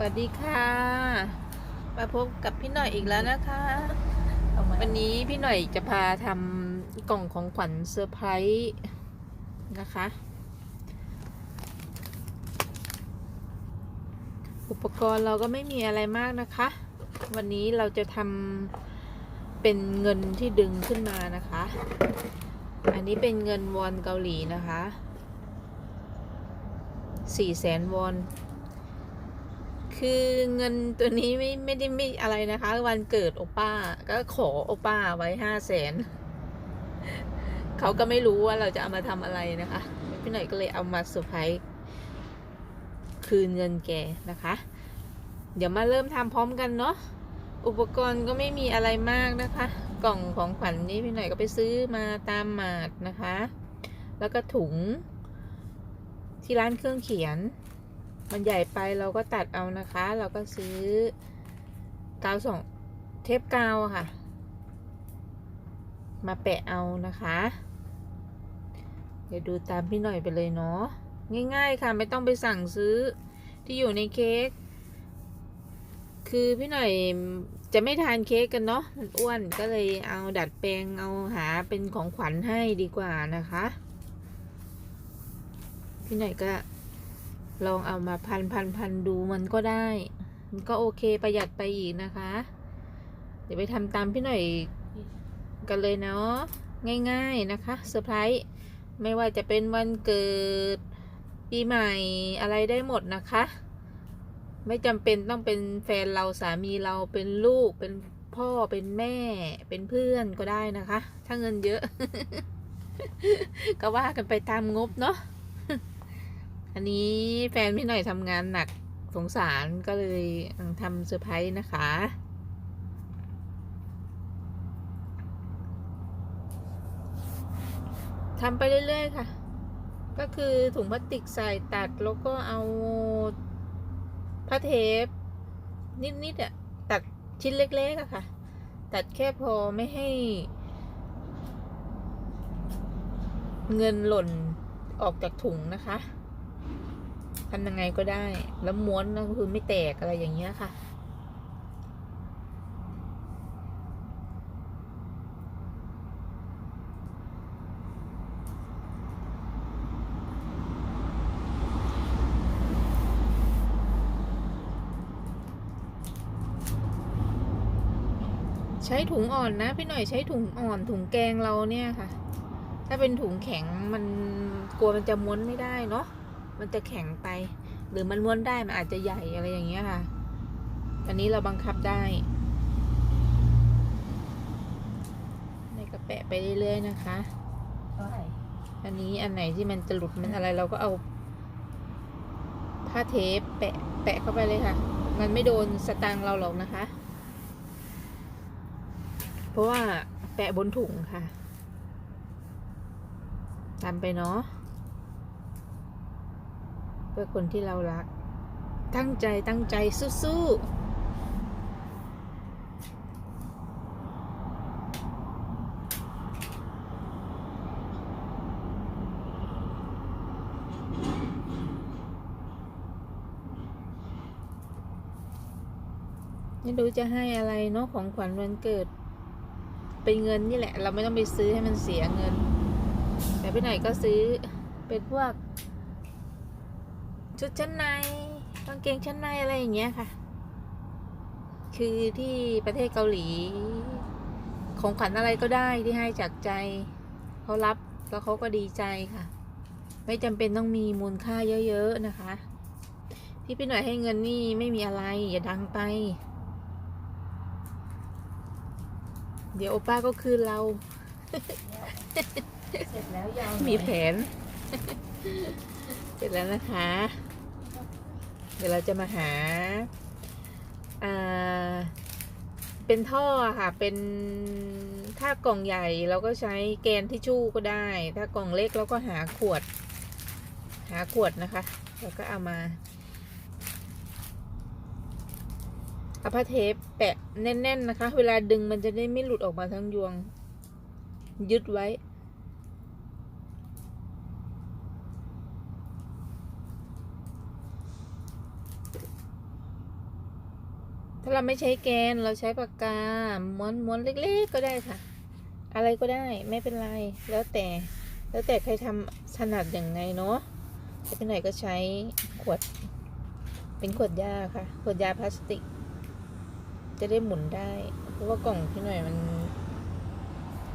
วัสดีค่ะ มาพบกับพี่หน่อยอีกแล้วนะคะทำไมวันนี้พี่หน่อยจะพาทำกล่องของขวัญเซอร์ไพรส์นะคะ อุปกรณ์เราก็ไม่มีอะไรมากนะคะ วันนี้เราจะทำเป็นเงินที่ดึงขึ้นมานะคะ อันนี้เป็นเงินวอนเกาหลีนะคะสี่แสนวอน คือเงินตัวนี้ไม่ไม่ได้ไม่อะไรนะคะ วันเกิดโอป้า ก็ขอโอป้าไว้ห้าแสนเขาก็ไม่รู้ว่าเราจะเอามาทำอะไรนะคะ พี่หน่อยก็เลยเอามาเซอร์ไพรส์คืนเงินแกนะคะ เดี๋ยวมาเริ่มทำพร้อมกันเนาะอุปกรณ์ก็ไม่มีอะไรมากนะคะ กล่องของขวัญนนี้พี่หน่อยก็ไปซื้อมาตามหมาดนะคะ แล้วก็ถุงที่ร้านเครื่องเขียน มันใหญ่ไปเราก็ตัดเอานะคะ เราก็ซื้อกาวสองเทปกาวค่ะ มาแปะเอานะคะ เดี๋ยวดูตามพี่หน่อยไปเลยเนาะง่ายๆค่ะไม่ต้องไปสั่งซื้อที่อยู่ในเค้กคือพี่หน่อยจะไม่ทานเค้กกันเนาะมันอ้วนก็เลยเอาดัดแปลงเอาหาเป็นของขวัญให้ดีกว่านะคะ พี่หน่อยก็ ลองเอามาพันพันพันดูมันก็ได้มันก็โอเคประหยัดไปอีกนะคะ เดี๋ยวไปทำตามพี่หน่อยกันเลยเนาะง่าย ๆนะคะเซอร์ไพรส์ไม่ว่าจะเป็นวันเกิดปีใหม่อะไรได้หมดนะคะ ไม่จำเป็นต้องเป็นแฟนเราสามีเราเป็นลูกเป็นพ่อเป็นแม่เป็นเพื่อนก็ได้นะคะ ถ้าเงินเยอะ ก็ว่ากันไปตามงบเนาะ อันนี้แฟนพี่หน่อยทำงานหนักสงสารก็เลยทำเซอร์ไพรส์นะคะ ทำไปเรื่อยๆค่ะ ก็คือถุงพลาสติกใส่ตัดแล้วก็เอาผ้าเทป นิดๆอะตัดชิ้นเล็กๆอะค่ะ ตัดแค่พอไม่ให้ เงินหล่นออกจากถุงนะคะ ทำยังไงก็ได้ แล้วม้วนก็คือไม่แตกอะไรอย่างเงี้ยค่ะ ใช้ถุงอ่อนนะพี่หน่อยใช้ถุงอ่อนถุงแกงเราเนี่ยค่ะ ถ้าเป็นถุงแข็งมันกลัวมันจะม้วนไม่ได้เนาะ มันจะแข็งไป หรือมันม้วนได้มันอาจจะใหญ่อะไรอย่างเงี้ยค่ะ อันนี้เราบังคับได้ในกระแปะไปเรื่อยๆนะคะอันนี้อันไหนที่มันจะหลุดมันอะไรเราก็เอาผ้าเทปแปะแปะเข้าไปเลยค่ะ มันไม่โดนสตางค์เราหรอกนะคะ เพราะว่าแปะบนถุงค่ะทำไปเนาะ เพื่อคนที่เรารัก ตั้งใจตั้งใจสู้ๆไม่รู้จะให้อะไรเนาะของขวัญวันเกิด เป็นเงินนี่แหละ เราไม่ต้องไปซื้อให้มันเสียเงิน แต่ไปไหนก็ซื้อเป็นพวก ชุดชั้นในกางเกงชั้นในอะไรอย่างเงี้ยค่ะ คือที่ประเทศเกาหลี ของขวัญอะไรก็ได้ที่ให้จากใจเขารับแล้วเขาก็ดีใจค่ะ ไม่จำเป็นต้องมีมูลค่าเยอะๆนะคะ ที่พี่หน่อยให้เงินนี่ไม่มีอะไร อย่าดังไป เดี๋ยวโอป้าก็คืนเรา เสร็จแล้วยาวหน่อยมีแผน เสร็จแล้วนะคะ เดี๋ยวเราจะมาหาอ่าเป็นท่อค่ะ เป็นถ้ากล่องใหญ่เราก็ใช้แกนทิชชู่ก็ได้ ถ้ากล่องเล็กเราก็หาขวด หาขวดนะคะ แล้วก็เอามาเอาผ้าเทปแปะแน่น ๆ นะคะ เวลาดึงมันจะได้ไม่หลุดออกมาทั้งยวง ยึดไว้ ถ้าเราไม่ใช้แกนเราใช้ปากกาม้วนม้วนเล็ก ๆ ก็ได้ค่ะ อะไรก็ได้ไม่เป็นไรแล้วแต่ แล้วแต่ใครทำถนัดอย่างไงเนาะถ้าเป็นไหนก็ใช้ขวด เป็นขวดยาค่ะ ขวดยาพลาสติก จะได้หมุนได้ เพราะว่ากล่องพี่หน่อยมัน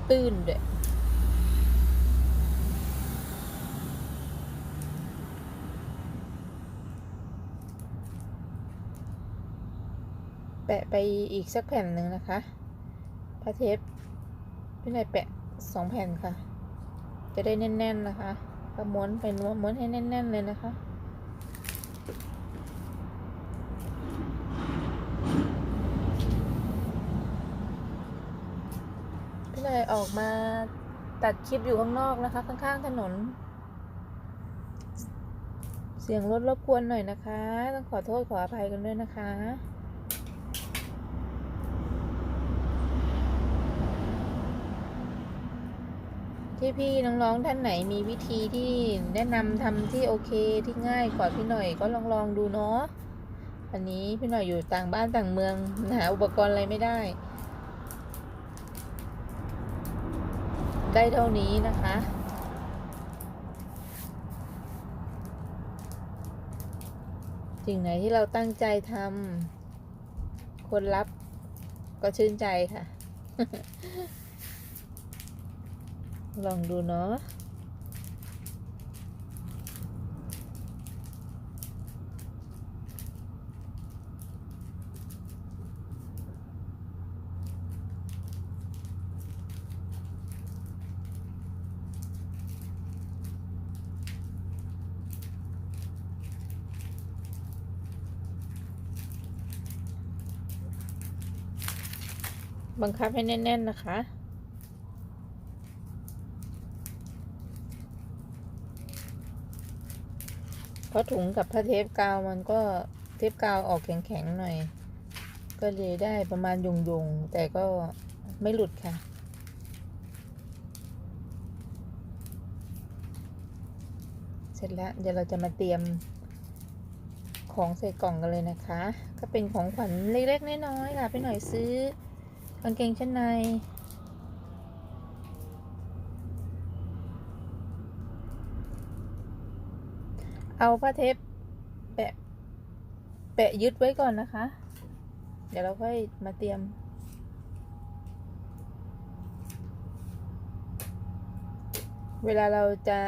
ตื้นด้วย แปะไปอีกสักแผ่นหนึ่งนะคะพาเทปพี่น่อยแปะสองแผ่นค่ะ จะได้แน่น ๆนะคะก็ม้วนไปม้วนม้วนให้แน่น ๆ เลยนะคะพี่น่อยออกมาตัดคลิปอยู่ข้างนอกนะคะ ข้างๆถนน เสียงรถรบกวนหน่อยนะคะ ต้องขอโทษขออภัยกันด้วยนะคะ ที่พี่น้องๆท่านไหนมีวิธีที่แนะนำทำที่โอเคที่ง่ายกว่าพี่หน่อยก็ลองลองดูเนาะอันนี้พี่หน่อยอยู่ต่างบ้านต่างเมืองหาอุปกรณ์อะไรไม่ได้ ได้เท่านี้นะคะสิ่งไหนที่เราตั้งใจทำคนรับก็ชื่นใจค่ะ ลองดูเนาะบังคับให้แน่น ๆ นะคะ เพราะถุงกับผ้าเทปกาวมันก็เทปกาวออกแข็งๆหน่อย ก็เลยได้ประมาณยงๆแต่ก็ไม่หลุดค่ะ เสร็จแล้วเดี๋ยวเราจะมาเตรียมของใส่กล่องกันเลยนะคะ ก็เป็นของขวัญเล็กๆน้อยๆค่ะไปหน่อยซื้อกางเกงชั้นใน เอาผ้าเทปแปะแปะยึดไว้ก่อนนะคะ เดี๋ยวเราค่อยมาเตรียม เวลาเราจะ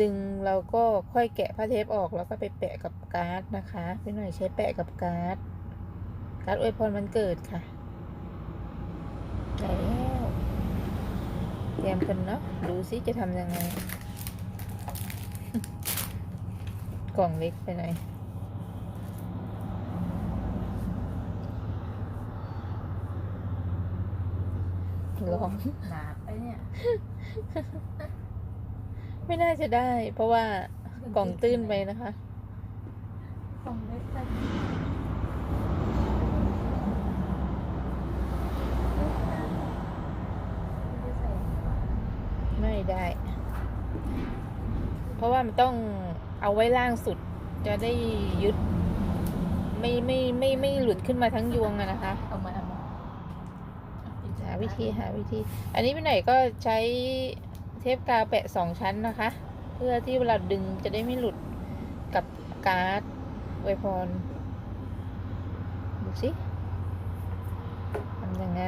ดึงเราก็ค่อยแกะผ้าเทปออกแล้วก็ไปแปะกับการ์ดนะคะพี่หน่อยใช้แปะกับการ์ดการ์ดอวยพรวันเกิดค่ะแล้วเตรียมกันเนาะดูซิจะทำยังไง กล่องเล็กไปหน่อยลองหนาไปเนี่ย ไม่น่าจะได้ เพราะว่ากล่องตื้นไปนะคะกล่องเล็กไปไม่ได้ใส่ไม่ได้เพราะว่ามันต้อง เอาไว้ล่างสุดจะได้ยึด ไม่ไม่ไม่ไม่หลุดขึ้นมาทั้งยวงอะนะคะ เอามาเอามาหาวิธีหาวิธี อันนี้พี่หน่อยก็ใช้เทปกาวแปะสองชั้นนะคะ เพื่อที่เวลาดึงจะได้ไม่หลุดกับการ์ดอวพรดูสิทำยังไง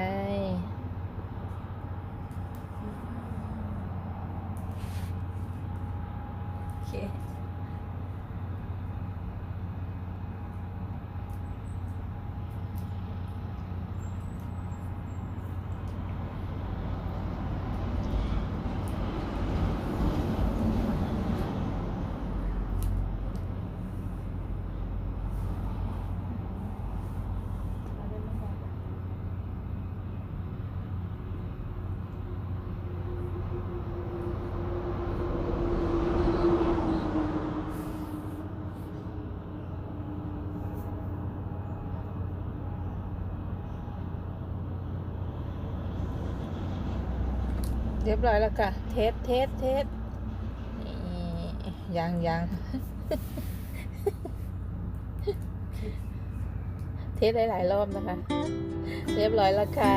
โอเค เรียบร้อยแล้วค่ะ เทสเทสเทสยังยังเทสหลายๆรอบนะคะ เรียบร้อยแล้วค่ะ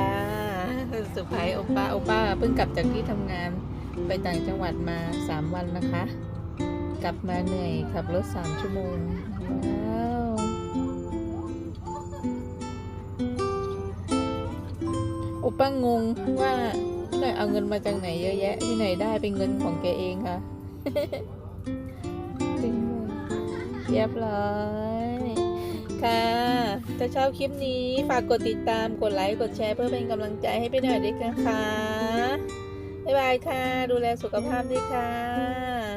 เซอร์ไพรส์โอป้าโอป้าเพิ่งกลับจากที่ทำงานไปต่างจังหวัดมาสามวันนะคะ กลับมาเหนื่อยขับรถสามชั่วโมงว้าวโอป้างงว่า หน่อยเอาเงินมาจากไหนเยอะแยะ ที่ไหนได้เป็นเงินของแกเองค่ะจริงเลยเรียบร้อย ค่ะ ถ้าชอบคลิปนี้ ฝากกดติดตาม กดไลค์ กดแชร์เพื่อเป็นกำลังใจให้พี่หน่อยด้วยนะคะ บ๊ายบายค่ะ ดูแลสุขภาพด้วยค่ะ